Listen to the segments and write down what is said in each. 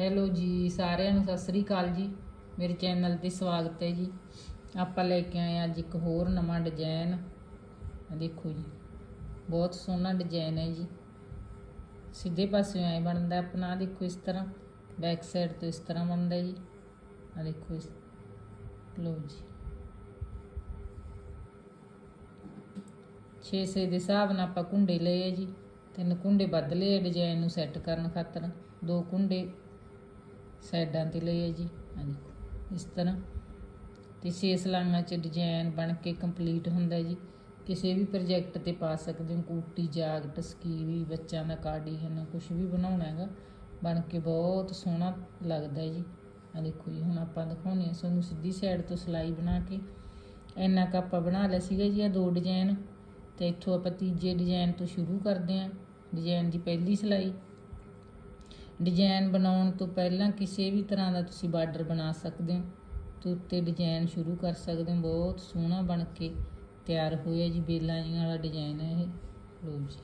Hello ਜੀ, ਸਾਰਿਆਂ ਨੂੰ ਸਤਿ ਸ੍ਰੀ ਅਕਾਲ ਜੀ। ਮੇਰੇ ਚੈਨਲ ਤੇ ਸਵਾਗਤ ਹੈ ਜੀ। ਆਪਾਂ ਲੈ ਕੇ ਆਏ ਹਾਂ ਅੱਜ ਇੱਕ ਹੋਰ ਨਵਾਂ ਡਿਜ਼ਾਈਨ ਦੇਖੋ ਜੀ, ਬਹੁਤ ਸੋਹਣਾ ਡਿਜ਼ਾਈਨ ਹੈ ਜੀ। ਸਿੱਧੇ ਪਾਸੇ ਐ ਬਣਦਾ ਆਪਣਾ ਦੇਖੋ ਇਸ ਤਰ੍ਹਾਂ। ਬੈਕ ਸਾਈਡ ਤੋਂ ਇਸ ਤਰ੍ਹਾਂ ਬਣਦਾ ਜੀ। ਆ ਦੇਖੋ ਇਸ ਲੋ ਜੀ। 6 ਸੇ ਦੇ ਹਿਸਾਬ ਨਾਲ ਆਪਾਂ ਕੁੰਡੇ ਲਏ ਆ ਜੀ। ਤਿੰਨ ਕੁੰਡੇ ਵੱਧ ਲਏ ਆ ਡਿਜ਼ਾਈਨ ਨੂੰ ਸੈੱਟ ਕਰਨ ਖਾਤਰ। ਦੋ ਕੁੰਡੇ ਸਾਈਡਾਂ ਤੇ ਲਏ ਹੈ ਜੀ। ਆ ਦੇਖੋ ਇਸ ਤਰ੍ਹਾਂ। ਤੇ ਛੇ ਸਲਾਈਆਂ 'ਚ ਡਿਜ਼ਾਈਨ ਬਣ ਕੇ ਕੰਪਲੀਟ ਹੁੰਦਾ ਜੀ। ਕਿਸੇ ਵੀ ਪ੍ਰੋਜੈਕਟ ਤੇ ਪਾ ਸਕਦੇ ਹੋ। ਕੂਟੀ ਜਾਕਟ ਸਕੀਵੀ ਬੱਚਿਆਂ ਦਾ ਕਾਰਡੀਗਨ ਕੁਝ ਵੀ ਬਣਾਉਣਾ ਹੈਗਾ। ਬਣ ਕੇ ਬਹੁਤ ਸੋਹਣਾ ਲੱਗਦਾ ਜੀ। ਆ ਦੇਖੋ ਜੀ, ਹੁਣ ਆਪਾਂ ਦਿਖਾਉਂਦੇ ਹਾਂ। ਤੁਹਾਨੂੰ ਸਿੱਧੀ ਸਾਈਡ ਤੋਂ ਸਿਲਾਈ ਬਣਾ ਕੇ ਇੰਨਾ ਕੁ ਆਪਾਂ ਬਣਾ ਲਿਆ ਸੀਗਾ ਜੀ ਆ ਦੋ ਡਿਜ਼ਾਈਨ ਤੇ ਇੱਥੋਂ ਆਪਾਂ ਤੀਜੇ ਡਿਜ਼ਾਈਨ ਤੋਂ ਸ਼ੁਰੂ ਕਰਦੇ ਹਾਂ। ਡਿਜ਼ਾਈਨ ਦੀ ਪਹਿਲੀ ਸਿਲਾਈ। ਡਿਜ਼ਾਈਨ ਬਣਾਉਣ ਤੋਂ ਪਹਿਲਾਂ ਕਿਸੇ ਵੀ ਤਰ੍ਹਾਂ ਦਾ ਤੁਸੀਂ ਬਾਰਡਰ ਬਣਾ ਸਕਦੇ ਹੋ। ਤੇ ਉੱਤੇ ਡਿਜ਼ਾਈਨ ਸ਼ੁਰੂ ਕਰ ਸਕਦੇ ਹੋ। ਬਹੁਤ ਸੋਹਣਾ ਬਣ ਕੇ ਤਿਆਰ ਹੋਇਆ ਜੀ ਬੇਲਾਂ ਜਿਹੀਆਂ ਵਾਲਾ ਡਿਜ਼ਾਈਨ ਹੈ ਇਹ। ਲਓ ਜੀ।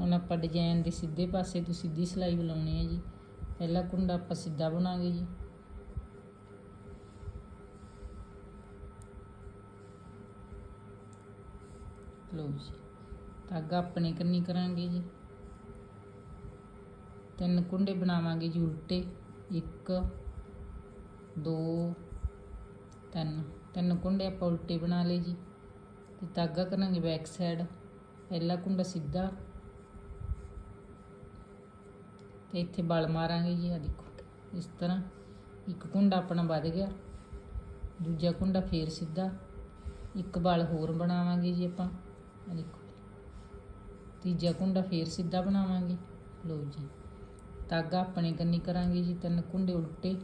ਹੁਣ ਆਪਾਂ ਡਿਜ਼ਾਈਨ ਦੇ ਸਿੱਧੇ ਪਾਸੇ ਤੋਂ ਸਿੱਧੀ ਸਿਲਾਈ ਬੁਲਾਉਣੀ ਹੈ ਜੀ। ਪਹਿਲਾ ਕੁੰਡਾ ਆਪਾਂ ਸਿੱਧਾ ਬਣਾਵਾਂਗੇ ਜੀ। ਲਓ ਜੀ। ਧਾਗਾ ਆਪਣੇ ਕੰਨੀ ਕਰਾਂਗੇ ਜੀ। ਤਿੰਨ ਕੁੰਡੇ ਬਣਾਵਾਂਗੇ ਜੀ ਉਲਟੇ। 1 2 ਤਿੰਨ। ਤਿੰਨ ਕੁੰਡੇ ਆਪਾਂ ਉਲਟੇ ਬਣਾ ਲਏ ਜੀ। ਤੇ ਧਾਗਾ ਕਰਾਂਗੇ ਬੈਕ ਸਾਈਡ ਪਹਿਲਾ ਕੁੰਡਾ ਸਿੱਧਾ। ਤੇ ਇੱਥੇ ਬਲ ਮਾਰਾਂਗੇ ਜੀ ਆ ਦੇਖੋ, ਇਸ ਤਰ੍ਹਾਂ। ਇੱਕ ਕੁੰਡਾ ਆਪਣਾ ਵੱਧ ਗਿਆ। ਦੂਜਾ ਕੁੰਡਾ ਫੇਰ ਸਿੱਧਾ। ਇੱਕ ਬਲ ਹੋਰ ਬਣਾਵਾਂਗੇ ਜੀ ਆਪਾਂ। ਆ ਦੇਖੋ ਤੀਜਾ ਕੁੰਡਾ ਫੇਰ ਸਿੱਧਾ ਬਣਾਵਾਂਗੇ। ਲਓ ਜੀ। ਧਾਗਾ ਆਪਣੇ ਕੰਨੀ ਕਰਾਂਗੇ ਜੀ, ਤਿੰਨ ਕੁੰਡੇ ਉਲਟੇ।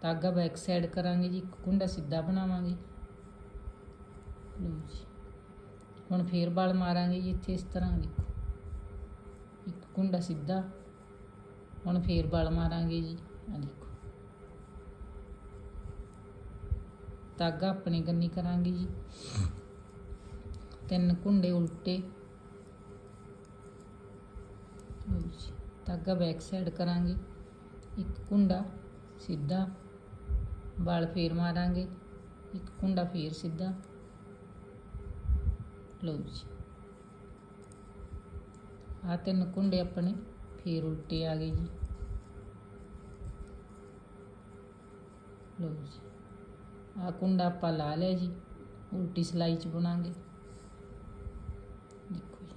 ਧਾਗਾ ਬੈਕ ਸਾਈਡ ਕਰਾਂਗੇ ਜੀ, ਇੱਕ ਕੁੰਡਾ ਸਿੱਧਾ ਬਣਾਵਾਂਗੇ। ਲਓ ਜੀ। ਹੁਣ ਫੇਰ ਬਲ ਮਾਰਾਂਗੇ ਜੀ ਇੱਥੇ ਇਸ ਤਰ੍ਹਾਂ, ਦੇਖੋ। ਇੱਕ ਕੁੰਡਾ ਸਿੱਧਾ। ਹੁਣ ਫੇਰ ਬਲ ਮਾਰਾਂਗੇ ਜੀ ਆ ਧਾਗਾ ਆਪਣੇ ਕੰਨੀ ਕਰਾਂਗੇ ਜੀ। ਤਿੰਨ ਕੁੰਡੇ ਉਲਟੇ। ਧਾਗਾ ਬੈਕ ਸਾਈਡ ਕਰਾਂਗੇ। ਇੱਕ ਕੁੰਡਾ ਸਿੱਧਾ ਬਲ ਫੇਰ ਮਾਰਾਂਗੇ। ਇੱਕ ਕੁੰਡਾ ਫੇਰ ਸਿੱਧਾ। ਲਓ ਜੀ। ਆ ਤਿੰਨ ਕੁੰਡੇ ਆਪਣੇ ਫੇਰ ਉਲਟੇ ਆ ਗਏ ਜੀ। ਲਓ ਜੀ। ਆ ਕੁੰਡਾ ਆਪਾਂ ਲਾ ਲਿਆ ਜੀ, ਉਲਟੀ ਸਲਾਈ ਚ ਬਣਾਂਗੇ। ਦੇਖੋ ਜੀ।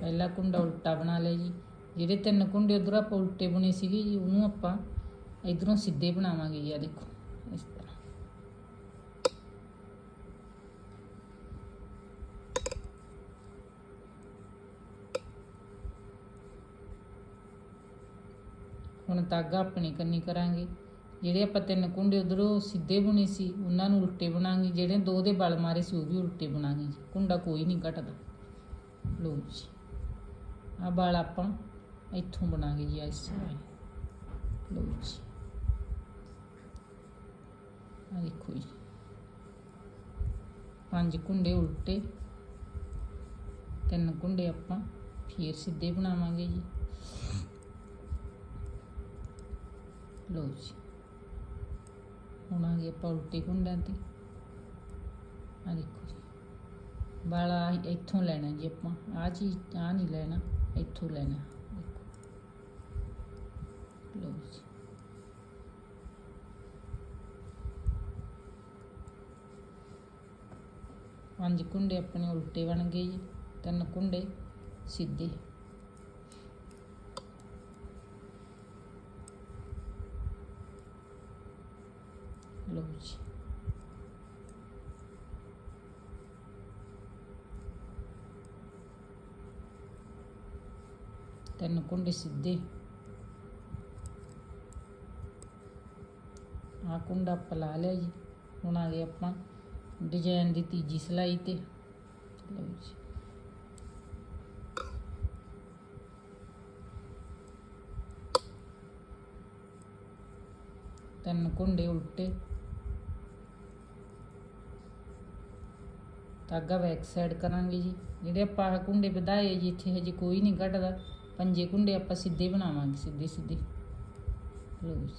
ਪਹਿਲਾ ਕੁੰਡਾ ਉਲਟਾ ਬਣਾ ਲਿਆ ਜੀ। ਜਿਹੜੇ ਤਿੰਨ ਕੁੰਡੇ ਉਧਰ ਆਪਾਂ ਉਲਟੇ ਬੁਣੇ ਸੀਗੇ ਜੀ, ਉਹਨੂੰ ਆਪਾਂ ਇਧਰੋਂ ਸਿੱਧੇ ਬਣਾਵਾਂਗੇ ਜੀ ਆ ਦੇਖੋ। ਹੁਣ ਧਾਗਾ ਆਪਣੇ ਕੰਨੀ ਕਰਾਂਗੇ। ਜਿਹੜੇ ਆਪਾਂ ਤਿੰਨ ਕੁੰਡੇ ਉਧਰੋਂ ਸਿੱਧੇ ਬੁਣੇ ਸੀ, ਉਹਨਾਂ ਨੂੰ ਉਲਟੇ ਬਣਾਂਗੇ। ਜਿਹੜੇ ਦੋ ਦੇ ਬਲ ਮਾਰੇ ਸੀ, ਉਹ ਵੀ ਉਲਟੇ ਬਣਾਂਗੇ ਜੀ। ਕੁੰਡਾ ਕੋਈ ਨਹੀਂ ਘਟਦਾ। ਲੋ ਜੀ। ਆ ਬਲ ਆਪਾਂ ਇੱਥੋਂ ਬਣਾਂਗੇ ਜੀ, ਇਸ ਤਰ੍ਹਾਂ ਲਓ ਜੀ। ਆ ਦੇਖੋ ਜੀ। ਪੰਜ ਕੁੰਡੇ ਉਲਟੇ। ਤਿੰਨ ਕੁੰਡੇ ਆਪਾਂ ਫੇਰ ਸਿੱਧੇ ਬਣਾਵਾਂਗੇ ਜੀ। ਲਓ ਜੀ। ਹੁਣ ਆ ਗਏ ਆਪਾਂ ਉਲਟੇ ਕੁੰਡਾਂ ਤੇ। ਆ ਦੇਖੋ ਜੀ। ਵਾਲਾ ਇੱਥੋਂ ਲੈਣਾ ਜੀ ਆਪਾਂ। ਆ ਚੀਜ਼ ਆ ਨਹੀਂ ਲੈਣਾ, ਇੱਥੋਂ ਲੈਣਾ। ਦੇਖੋ। ਲਓ ਜੀ। ਪੰਜ ਕੁੰਡੇ ਆਪਣੇ ਉਲਟੇ ਬਣ ਗਏ ਜੀ। ਤਿੰਨ ਕੁੰਡੇ ਸਿੱਧੇ। ਤਿੰਨ ਕੁੰਡੇ ਸਿੱਧੇ ਆ ਕੁੰਡਾ ਪਲਾ ਲਿਆ ਜੀ ਹੁਣ ਆ ਗਏ ਆਪਾਂ ਡਿਜ਼ਾਈਨ ਦੀ ਤੀਜੀ ਸਲਾਈ ਤੇ ਤਿੰਨ ਕੁੰਡੇ ਉਲਟੇ ਤਾਂ ਧਾਗਾ ਬੈਕ ਸਾਈਡ ਕਰਾਂਗੇ ਜੀ ਜਿਹੜੇ ਆਪਾਂ ਕੁੰਡੇ ਵਧਾਏ ਜੀ ਇੱਥੇ ਹਜੇ ਕੋਈ ਨਹੀਂ ਕੱਢਦਾ ਪੰਜੇ ਕੁੰਡੇ ਆਪਾਂ ਸਿੱਧੇ ਬਣਾਵਾਂਗੇ, ਸਿੱਧੇ ਸਿੱਧੇ। ਲਓ ਜੀ।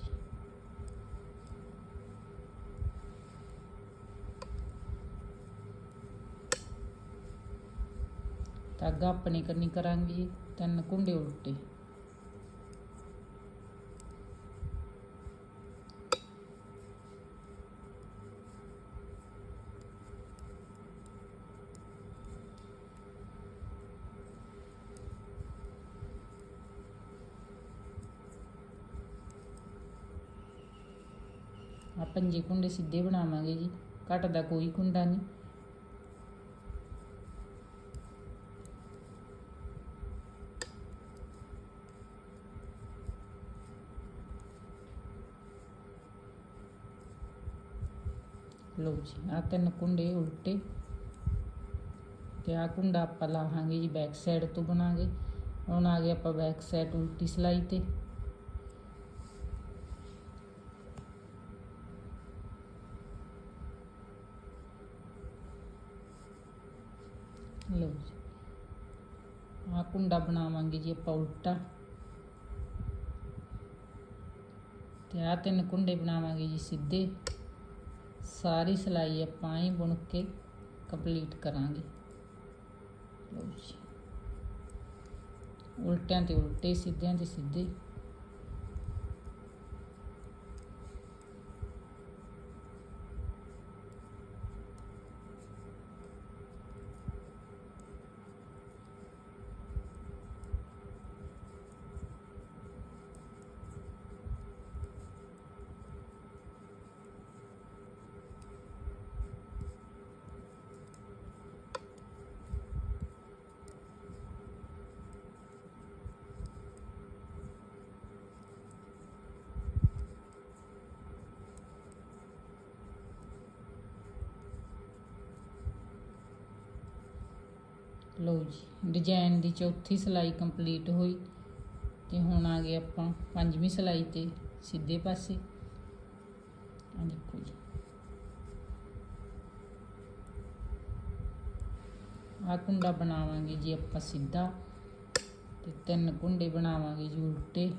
ਧਾਗਾ ਆਪਣੇ ਕਰਨੀ ਕਰਾਂਗੇ ਜੀ ਤਿੰਨ ਕੁੰਡੇ ਉਲਟੇ। ਪੰਜੇ ਕੁੰਡੇ ਸਿੱਧੇ ਬਣਾਵਾਂਗੇ ਜੀ ਘੱਟ ਦਾ ਕੋਈ ਕੁੰਡਾ ਨਹੀਂ। ਲਓ ਜੀ ਆ ਤਿੰਨ ਕੁੰਡੇ ਉਲਟੇ, ਤੇ ਆ ਕੁੰਡਾ ਆਪਾਂ ਲਾਹਾਂਗੇ ਜੀ ਬੈਕ ਸਾਈਡ ਤੋਂ ਬਣਾਗੇ। ਹੁਣ ਆ ਗਏ ਆਪਾਂ ਬੈਕ ਸਾਈਡ ਉਲਟੀ ਸਲਾਈ ਤੇ। ਲਓ ਜੀ। ਆ ਕੁੰਡਾ ਬਣਾਵਾਂਗੇ ਜੀ ਆਪਾਂ ਉਲਟਾ। ਤੇ ਆ ਤਿੰਨ ਕੁੰਡੇ ਬਣਾਵਾਂਗੇ ਜੀ ਸਿੱਧੇ। ਸਾਰੀ ਸਿਲਾਈ ਆਪਾਂ ਹੀ ਬੁਣ ਕੇ ਕੰਪਲੀਟ ਕਰਾਂਗੇ। ਲਓ ਜੀ। ਉਲਟਿਆਂ ਤੇ ਉਲਟੇ, ਸਿੱਧਿਆਂ ਤੇ ਸਿੱਧੇ। ਲਓ ਜੀ ਡਿਜ਼ਾਈਨ ਦੀ ਚੌਥੀ ਸਿਲਾਈ ਕੰਪਲੀਟ ਹੋਈ ਤੇ ਹੁਣ ਆ ਗਏ ਆਪਾਂ ਪੰਜਵੀਂ ਸਿਲਾਈ ਤੇ ਸਿੱਧੇ ਪਾਸੇ। ਆ ਦੇਖੋ ਜੀ। ਆ ਕੁੰਡਾ ਬਣਾਵਾਂਗੇ ਜੀ ਆਪਾਂ ਸਿੱਧਾ ਤੇ ਤਿੰਨ ਕੁੰਡੇ ਬਣਾਵਾਂਗੇ ਜੀ ਉਲਟੇ।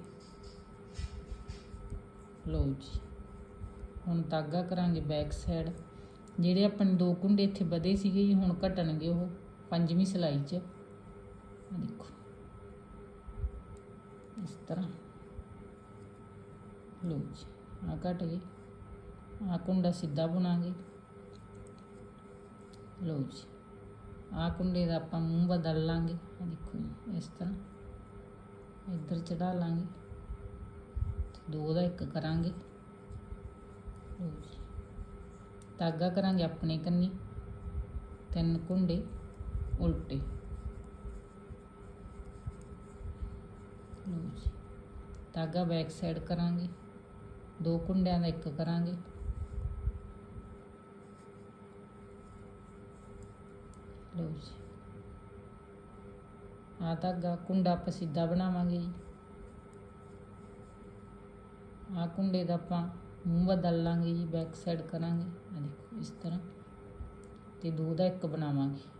ਲਓ ਜੀ, ਹੁਣ ਧਾਗਾ ਕਰਾਂਗੇ ਬੈਕ ਸਾਈਡ ਜਿਹੜੇ ਆਪਣੇ ਦੋ ਕੁੰਡੇ ਇੱਥੇ ਵਧੇ ਸੀਗੇ ਜੀ, ਹੁਣ ਘਟਣਗੇ ਉਹ। ਪੰਜਵੀਂ ਸਿਲਾਈ 'ਚ। ਦੇਖੋ। ਇਸ ਤਰ੍ਹਾਂ। ਲਓ ਜੀ ਆ ਘਟ ਗਏ। ਆ ਕੁੰਡਾ ਸਿੱਧਾ ਬੁਣਾਂਗੇ। ਲਓ ਜੀ ਆ ਕੁੰਡੇ ਦਾ ਆਪਾਂ ਮੂੰਹ ਬਦਲ ਲਾਂਗੇ। ਆ ਦੇਖੋ ਜੀ, ਇਸ ਤਰ੍ਹਾਂ। ਇੱਧਰ ਚੜਾ ਲਾਂਗੇ। ਦੋ ਦਾ ਇੱਕ ਕਰਾਂਗੇ। ਲਓ ਜੀ। ਧਾਗਾ ਕਰਾਂਗੇ ਆਪਣੇ ਕੰਨੀ। ਤਿੰਨ ਕੁੰਡੇ। ਉਲਟੇ। ਲਓ ਜੀ। ਧਾਗਾ ਬੈਕ ਸਾਈਡ ਕਰਾਂਗੇ। ਦੋ ਕੁੰਡਿਆਂ ਦਾ ਇੱਕ ਕਰਾਂਗੇ। ਲਓ ਜੀ। ਆ ਧਾਗਾ ਕੁੰਡਾ ਆਪਾਂ ਸਿੱਧਾ ਬਣਾਵਾਂਗੇ ਜੀ। ਆ ਕੁੰਡੇ ਦਾ ਆਪਾਂ ਮੂੰਹ ਬਦਲ ਲਾਂਗੇ ਜੀ ਬੈਕ ਸਾਈਡ ਕਰਾਂਗੇ। ਆ ਦੇਖੋ, ਇਸ ਤਰ੍ਹਾਂ। ਤੇ ਦੋ ਦਾ ਇੱਕ ਬਣਾਵਾਂਗੇ।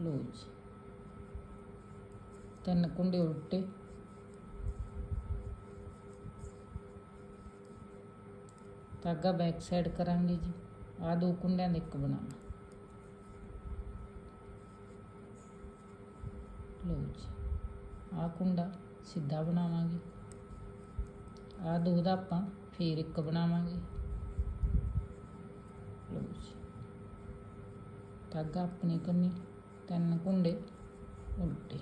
ਲੋ ਜੀ। ਤਿੰਨ ਕੁੰਡੇ ਉਲਟੇ। ਧਾਗਾ ਬੈਕ ਸਾਈਡ ਕਰਾਂਗੇ ਜੀ। ਆ ਦੋ ਕੁੰਡਿਆਂ ਦਾ ਇੱਕ ਬਣਾਉਣਾ ਲੋ ਜੀ। ਆ ਕੁੰਡਾ ਸਿੱਧਾ ਬਣਾਵਾਂਗੇ। ਆ ਦੋ ਦਾ ਆਪਾਂ ਫੇਰ ਇੱਕ ਬਣਾਵਾਂਗੇ। ਲਓ ਜੀ। ਧਾਗਾ ਆਪਣੇ ਕੰਨੀ। ਤਿੰਨ ਕੁੰਡੇ ਉਲਟੇ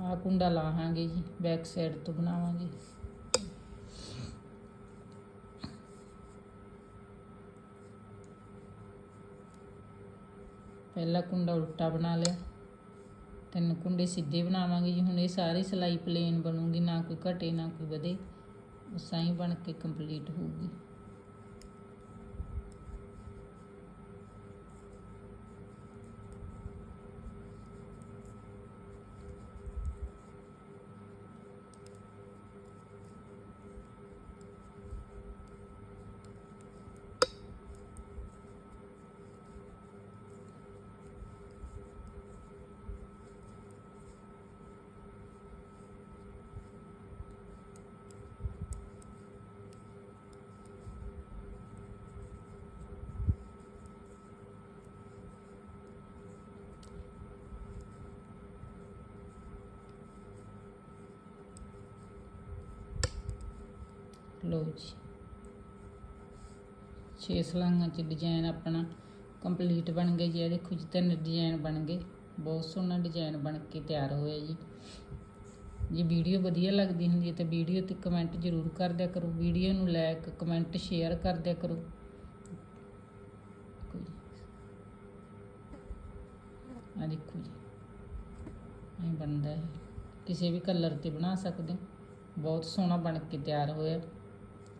ਆ ਕੁੰਡਾ ਲਾਹਾਂਗੇ ਜੀ ਬੈਕ ਸਾਈਡ ਤੋਂ ਬਣਾਵਾਂਗੇ। ਪਹਿਲਾ ਕੁੰਡਾ ਉਲਟਾ ਬਣਾ ਲਿਆ। ਤਿੰਨ ਕੁੰਡੇ ਸਿੱਧੇ ਬਣਾਵਾਂਗੇ ਜੀ। ਹੁਣ ਇਹ ਸਾਰੀ ਸਿਲਾਈ ਪਲੇਨ ਬਣੂਗੀ, ਨਾ ਕੋਈ ਘਟੇ, ਨਾ ਕੋਈ ਵਧੇ। ਉਸਾਂ ਹੀ ਬਣ ਕੇ ਕੰਪਲੀਟ ਹੋਊਗੀ। ਲਓ ਜੀ। ਛੇ ਸਲਾਂਗਾਂ ਚ ਡਿਜ਼ਾਈਨ ਆਪਣਾ ਕੰਪਲੀਟ ਬਣ ਗਿਆ ਜੀ। ਇਹ ਦੇਖੋ ਜੀ, ਤਿੰਨ ਡਿਜ਼ਾਈਨ ਬਣ ਗਏ। ਬਹੁਤ ਸੋਹਣਾ ਡਿਜ਼ਾਈਨ ਬਣ ਕੇ ਤਿਆਰ ਹੋਇਆ ਜੀ। ਜੇ ਵੀਡੀਓ ਵਧੀਆ ਲੱਗਦੀ ਹੁੰਦੀ ਹੈ ਤਾਂ ਵੀਡੀਓ ਤੇ ਕਮੈਂਟ ਜ਼ਰੂਰ ਕਰ ਦਿਆ ਕਰੋ। ਵੀਡੀਓ ਨੂੰ ਲਾਇਕ ਕਮੈਂਟ ਸ਼ੇਅਰ ਕਰ ਦਿਆ ਕਰੋ। ਦੇਖੋ ਆ ਦੇਖੋ ਜੀ। ਐਂ ਬਣਦਾ ਹੈ। ਕਿਸੇ ਵੀ ਕਲਰ ਤੇ ਬਣਾ ਸਕਦੇ ਹੋ। ਬਹੁਤ ਸੋਹਣਾ ਬਣ ਕੇ ਤਿਆਰ ਹੋਇਆ।